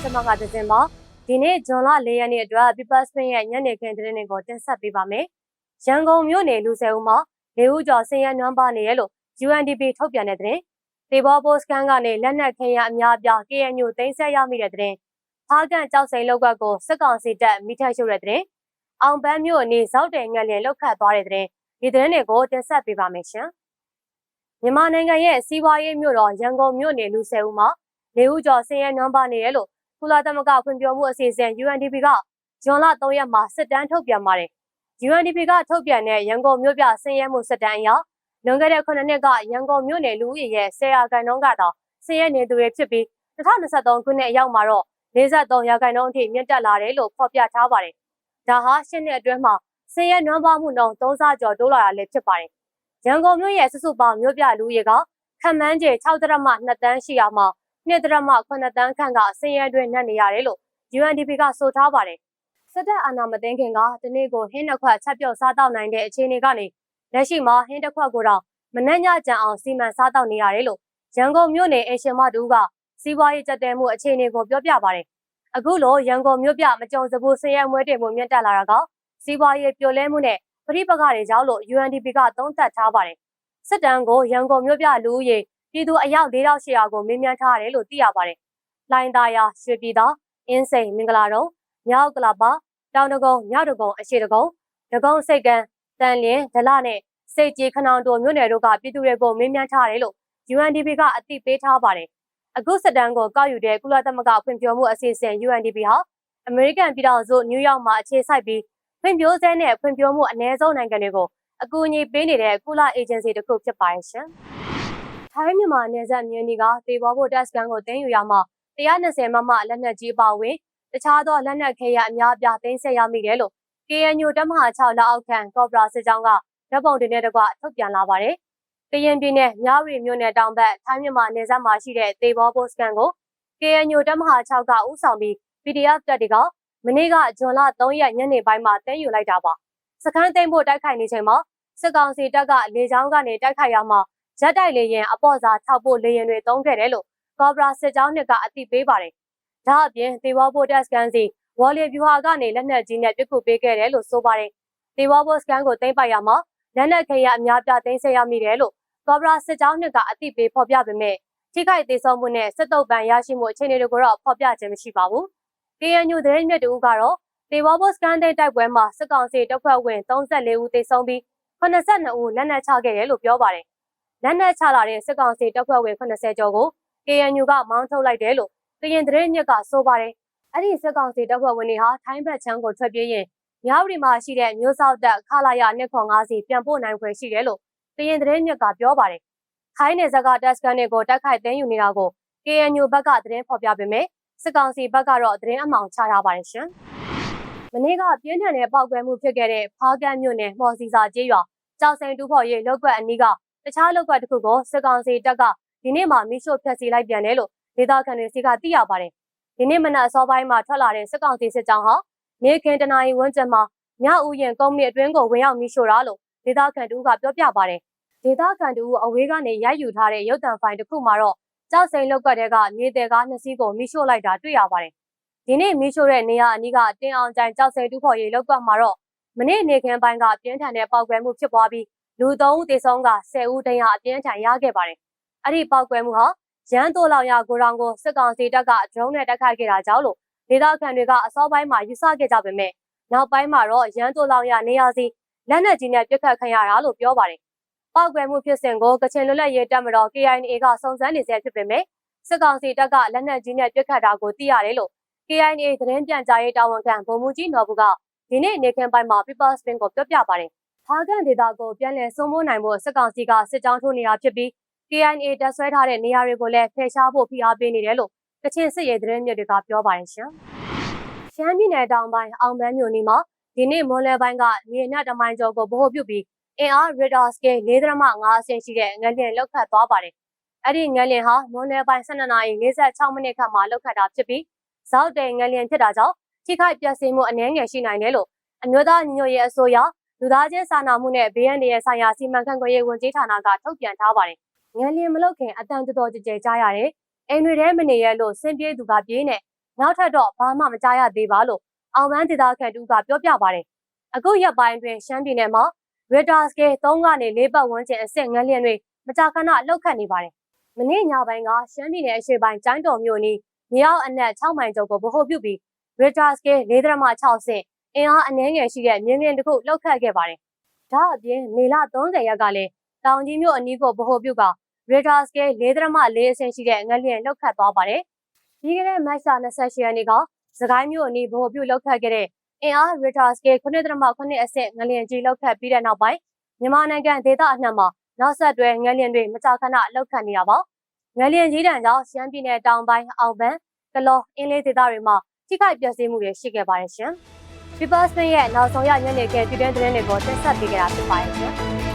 ကျွန်မကဒဇင်ပါဒီနေ့ဂျွန်လ၄ရက်နေ့အတွက် People Spin ရဲ့ညနေခင်းသတင်းတွေကိုတင်ဆက်ပေးပါမယ်ရန်ကုန်မြို့နယ်လူဆယ်ဦးမှာနေဦးကျော်ဆင်းရဲနွမ်းပါနေရလို့ UNDP ထုတ်ပြန်တဲ့သတင်းဒေဘောပိုစကန်ကနေလက်နက်ခဲယမ်းအများအပြား KNU သိမ်းဆည်းရမိတဲ့သတင်းဖားကန်ကြောက်စိန်လောက်ကကိုစစ်ကောင်စီတပ်မိထက်ရှုတဲ့သတင်းအောင်ပန်းမြို့အနီးဇောက်တယ်ငက်လျင်လောက်ခတ်သွားတဲ့သတင်းဒီသတင်းတွေကိုတင်ဆက်ပေးပါမယ်ရှင်မြန်မာနိုင်ငံရဲ့စီးပွားရေးမြို့တော်ရန်ကုန်မြို့နယ်လူဆယ်ဦးမှာနေဦးကျော်ဆင်းရဲနွမ်းပါနေရလို့ ကုလသမဂ္ဂဖွံ့ဖြိုးမှုအစီအစဉ် UNDP ကဇွန်လ3ရက်မှာစစ်တမ်းထုတ်ပြန်ပါတယ် UNDP ကထုတ်ပြန်တဲ့ရန်ကုန်မြို့ပြဆင်းရဲမှုစစ်တမ်းအရလွန်ခဲ့တဲ့9နှစ်ကရန်ကုန်မြို့နယ်လူဦးရေရဲ့10ရာခိုင်နှုန်းကတော့ဆင်းရဲနေသူတွေဖြစ်ပြီး2023ခုနှစ်အရောက်မှာတော့53ရာခိုင်နှုန်းအထိမြင့်တက်လာတယ်လို့ဖော်ပြထားပါတယ်။ဒါဟာရှင်းနှစ်အတွင်းမှာဆင်းရဲနွမ်းပါးမှုနှုန်း3ဆကျော်တိုးလာတာလည်းဖြစ်ပါတယ်။ရန်ကုန်မြို့ရဲ့စုစုပေါင်းမြို့ပြလူဦးရေကခန့်မှန်းခြေ6.2တန်းရှိရာမှာ 2.8တန်းခန့်ကဆင်းရဲတွင်နှက်နေရတယ်လို့ UNDP ကဆိုထားပါတယ်။စစ်တပ်အာဏာမသိမ်းခင်ကဒီနေ့ကိုဟင်းနှစ်ခွက်ချက်ပြုတ်စားတောက်နိုင်တဲ့အခြေအနေကနေလက်ရှိမှာဟင်းတစ်ခွက်ကိုတော့မနှက်ညကြံအောင်စီမံစားတောက်နေရတယ်လို့ရန်ကုန်မြို့နယ်အရှင်မတူကစီးပွားရေးကြက်တဲမှုအခြေအနေကိုပြောပြပါတယ်။အခုလိုရန်ကုန်မြို့ပြမကြုံစဘူးဆင်းရဲမွဲတင်မှုမြင့်တက်လာတာကစီးပွားရေးပြိုလဲမှုနဲ့ပြိပခါတွေကြောင့်လို့ UNDP ကသုံးသပ်ထားပါတယ်။စစ်တမ်းကိုရန်ကုန်မြို့ပြလူဦးရေ ပြည်သူအယောက်4800ကိုမေးမြန်းထားရတယ်လို့သိရပါတယ်။လိုင်းသားရရွှေပြည်သာအင်းစိန်မင်္ဂလာတုံမြောက်ကလာပါတောင်တကုံမြောက်တကုံအရှိတကုံဒကုံစိတ်ကံတန်လင်းဒလနဲ့စိတ်ကြီးခနောင်တို့မြို့နယ်တို့ကပြည်သူတွေကိုမေးမြန်းထားတယ်လို့ UNDP ကအသိပေးထားပါတယ်။အခုစစ်တမ်းကိုကောက်ယူတဲ့ကုလသမဂ္ဂဖွံ့ဖြိုးမှုအစီအစဉ် UNDP ဟာအမေရိကန်ပြည်ထောင်စုနယူးယောက်မှာအခြေစိုက်ပြီးဖွံ့ဖြိုးဆဲနဲ့ဖွံ့ဖြိုးမှုအ ਨੇ ဆုံးနိုင်ငံတွေကိုအကူအညီပေးနေတဲ့ကုလအေဂျင်စီတစ်ခုဖြစ်ပါရဲ့ရှင်။ ထိုင်းမြန်မာနယ်စပ်မြင်းဒီကတေဘောဖို့တက်စကန်ကိုတင်ယူရမှာ120မမလက်နက်ကြီးပါဝင်တခြားသောလက်နက်ခဲယအများအပြားသိမ်းဆည်းရမိတယ်လို့ KNU တပ်မဟာ6လက်အောက်ခံကော့ဘရာစစ်ကြောင်းကဓာတ်ပုံတင်တဲ့တကွထုတ်ပြန်လာပါတယ်။ကရင်ပြည်နယ်မြဝတီမြို့နယ်တောင်ဘက်ထိုင်းမြန်မာနယ်စပ်မှာရှိတဲ့တေဘောပိုစကန်ကို KNU တပ်မဟာ6ကဥဆောင်ပြီး PDF တပ်တွေကမနေ့ကဇွန်လ3ရက်ညနေပိုင်းမှာတင်းယူလိုက်တာပါ။စခန်းသိမ်းဖို့တိုက်ခိုက်နေချိန်မှာစစ်ကောင်စီတပ်ကလေကြောင်းကနေတိုက်ခိုက်ရမှာ ရက်တိုက်လေရင်အပေါ်စားထောက်ဖို့လေရင်တွေတုံးခဲ့တယ်လို့ကော့ဘရာစစ်ကြောင်းနှစ်ကအသိပေးပါတယ်။ဒါအပြင်တေဘောပိုတက်စကန်စီဝေါ်လီဗျူဟာကနေလက်နက်ကြီးနဲ့ပစ်ကူပေးခဲ့တယ်လို့ဆိုပါတယ်။တေဘောပိုစကန်ကိုသိမ်းပိုက်ရမှာလက်နက်ခဲယအများပြသိမ်းဆည်းရမိတယ်လို့ကော့ဘရာစစ်ကြောင်းနှစ်ကအသိပေးဖော်ပြပေမဲ့ထိခိုက်သေးဆုံးမှုနဲ့စစ်တုပ်ပန်ရရှိမှုအခြေအနေတွေကိုတော့ဖော်ပြခြင်းမရှိပါဘူး။ KNU သတင်းမြစ်တူကတော့တေဘောဘော့စကန်တဲ့တိုက်ပွဲမှာစစ်ကောင်စီတပ်ဖွဲ့ဝင်34ဦးသေဆုံးပြီး82ဦးလက်နက်ချခဲ့တယ်လို့ပြောပါတယ်။ လက်နက်ချလာတဲ့စစ်ကောင်စီတပ်ဖွဲ့ဝင်80ကျော်ကို KNU ကမောင်းထုတ်လိုက်တယ်လို့ကရင်သတင်းမြစ်ကဆိုပါတယ်။အဲ့ဒီစစ်ကောင်စီတပ်ဖွဲ့ဝင်တွေဟာထိုင်းဘက်ချမ်းကိုထွက်ပြေးရင်မြဝတီမှာရှိတဲ့မျိုးစောက်တပ်ခလာရ205စီပြန်ပို့နိုင်ခွင့်ရှိတယ်လို့ကရင်သတင်းမြစ်ကပြောပါတယ်။ခိုင်းနယ်ဇက်ကတက်စကန်တွေကိုတိုက်ခိုက်သိမ်းယူနေတာကို KNU ဘက်ကသတင်းဖော်ပြပေမဲ့စစ်ကောင်စီဘက်ကတော့သတင်းအမှောင်ချထားပါတယ်ရှင်။မနေ့ကပြင်းထန်တဲ့ပောက်ကွဲမှုဖြစ်ခဲ့တဲ့ဖားကန်းမြို့နယ်မော်စီစာကျေးရွာကြောက်စိန်တူဖို့ရေးလောက်ကွက်အနီးက တခြားလောက်ကွက်တစ်ခုကိုစစ်ကောင်စီတပ်ကဒီနေ့မှမိရှို့ဖျက်ဆီးလိုက်ပြန်တယ်လို့ဒေသခံတွေစီကသိရပါတယ်။ဒီနေ့မနက်အစောပိုင်းမှာထွက်လာတဲ့စစ်ကောင်စီစစ်ကြောင်းဟာနေခင်တနာရီဝန်းကျင်မှာညဦးရင်ကုန်းမြစ်အတွင်းကိုဝင်ရောက်မိရှို့တာလို့ဒေသခံတူကပြောပြပါတယ်။ဒေသခံတူအဝေးကနေရိုက်ယူထားတဲ့ရုပ်တံဖိုင်တစ်ခုမှာတော့ကြောက်စိန်လောက်ကွက်တဲကမြေတဲကားနှစ်စီးကိုမိရှို့လိုက်တာတွေ့ရပါတယ်။ဒီနေ့မိရှို့တဲ့နေရာအနီးကတင်အောင်ကြိုင်ကြောက်စိန်တူဖို့ရေလောက်ကွက်မှာတော့မနေ့နေခင်ပိုင်းကပြင်းထန်တဲ့ပောက်ကွဲမှုဖြစ်ပွားပြီး လူ၃ဦးသေဆုံးက10ဦးဒဏ်ရာအပြင်းထန်ရခဲ့ပါတယ်။အဲ့ဒီပောက်ကွဲမှုဟာရန်တိုလောင်ရကိုရောင်ကိုစစ်ကောင်စီတပ်ကဒရုန်းနဲ့တိုက်ခိုက်ခဲ့တာကြောင့်လို့ဒေသခံတွေကအစောပိုင်းမှာယူဆခဲ့ကြပေမဲ့နောက်ပိုင်းမှာတော့ရန်တိုလောင်ရနေရာစီလက်နက်ကြီးနဲ့ပစ်ခတ်ခံရတာလို့ပြောပါတယ်။ပောက်ကွဲမှုဖြစ်စဉ်ကိုကချင်လွတ်လပ်ရေးတပ်မတော် KIA ကစုံစမ်းနေဆဲဖြစ်ပေမဲ့စစ်ကောင်စီတပ်ကလက်နက်ကြီးနဲ့ပစ်ခတ်တာကိုသိရတယ်လို့ KIA သတင်းပြန်ကြားရေးတာဝန်ခံဗိုလ်မှူးကြီးနော်ဘူးကဒီနေ့နေခင်းပိုင်းမှာ People Spin ကိုပြောပြပါတယ်။ ဖားကန်ဒေတာကိုပြန်လည်စုံမိုးနိုင်ဖို့စစ်ကောင်စီကစစ်ကြောင်းထိုးနေတာဖြစ်ပြီး KIA တပ်ဆွဲထားတဲ့နေရာတွေကိုလည်းဖယ်ရှားဖို့ဖိအားပေးနေတယ်လို့ကချင်စစ်ရေးသတင်းမြစ်တွေကပြောပါတယ်ရှင်။ရှမ်းပြည်နယ်တောင်ပိုင်းအောင်ပန်းမြို့နီမှာဒီနေ့မွန်လယ်ပိုင်းကမြေနက်တမိုင်ကျော်ကိုဗဟိုပြုပြီးအင်အား radar scale 4.5အဆင့်ရှိတဲ့ငလျင်လောက်ခတ်သွားပါတယ်။အဲ့ဒီငလျင်ဟာမွန်လယ်ပိုင်း12နာရီ46မိနစ်ခန့်မှာလောက်ခတ်တာဖြစ်ပြီးဇောက်တဲ့ငလျင်ဖြစ်တာကြောင့်ထိခိုက်ပျက်စီးမှုအနည်းငယ်ရှိနိုင်တယ်လို့အမျိုးသားညီညွတ်ရေးအစိုးရ လူသားချင်းစာနာမှုနဲ့ဘေးအန္တရာယ်ဆိုင်ရာစီမံခန့်ခွဲရေးဝန်ကြီးဌာနကထုတ်ပြန်ထားပါတယ်။ငလျင်မလုတ်ခင်အတန်တော်တော်ကြကြကြားရတယ်။အိမ်တွေထဲမနေရလို့ဆင်းပြေးသူကပြေးနေနောက်ထပ်တော့ဘာမှမကြားရသေးပါလို့အောင်ပန်းဒေသခံတူကပြောပြပါတယ်အခုရက်ပိုင်းတွင်ရှမ်းပြည်နယ်မှာ Radar Scale 3ကနေ4ပတ်ဝန်းကျင်အဆင့်ငန်းလျင်တွေမကြာခဏလောက်ခတ်နေပါတယ်မနေ့ညပိုင်းကရှမ်းပြည်နယ်အရှေ့ပိုင်းကျိုင်းတော်မြို့နီးမြေအောက်အနက်6မိုင်ကျော်ကိုဗဟိုပြုပြီး Radar Scale 4.6ဆင့် အင်အားအနည်းငယ်ရှိတဲ့မြင်းငင်တစ်ခုလောက်ခတ်ခဲ့ပါတယ်ဒါအပြင်မေလ30ရက်ကလည်းတောင်ကြီးမြို့အနီးကိုဗဟိုပြုက Radar Scale 4.4အဆင့်ရှိတဲ့ငလျင်လောက်ခတ်သွားပါတယ်။ပြီးခဲ့တဲ့မတ်လ28ရက်နေ့ကစကိုင်းမြို့အနီးဗဟိုပြုလောက်ခတ်ခဲ့တဲ့အင်အား Radar Scale 9.9အဆင့်ငလျင်ကြီးလောက်ခတ်ပြီးတဲ့နောက်ပိုင်းမြန်မာနိုင်ငံဒေသအနှံ့မှာနောက်ဆက်တွဲငလျင်တွေမကြာခဏလောက်ခတ်နေတာပါ။ငလျင်ကြီးတန်းကြောင့်ရှမ်းပြည်နယ်တောင်ပိုင်းအောင်ပန်းကလောအင်းလေးဒေသတွေမှာထိခိုက်ပျက်စီးမှုတွေရှိခဲ့ပါတယ်ရှင်။ People Spin ရဲ့နောက်ဆုံးရညနေခင်းပြည်တွင်းသတင်းတွေကိုတင်ဆက်ပေးကြတာဖြစ်ပါတယ်ရှင်။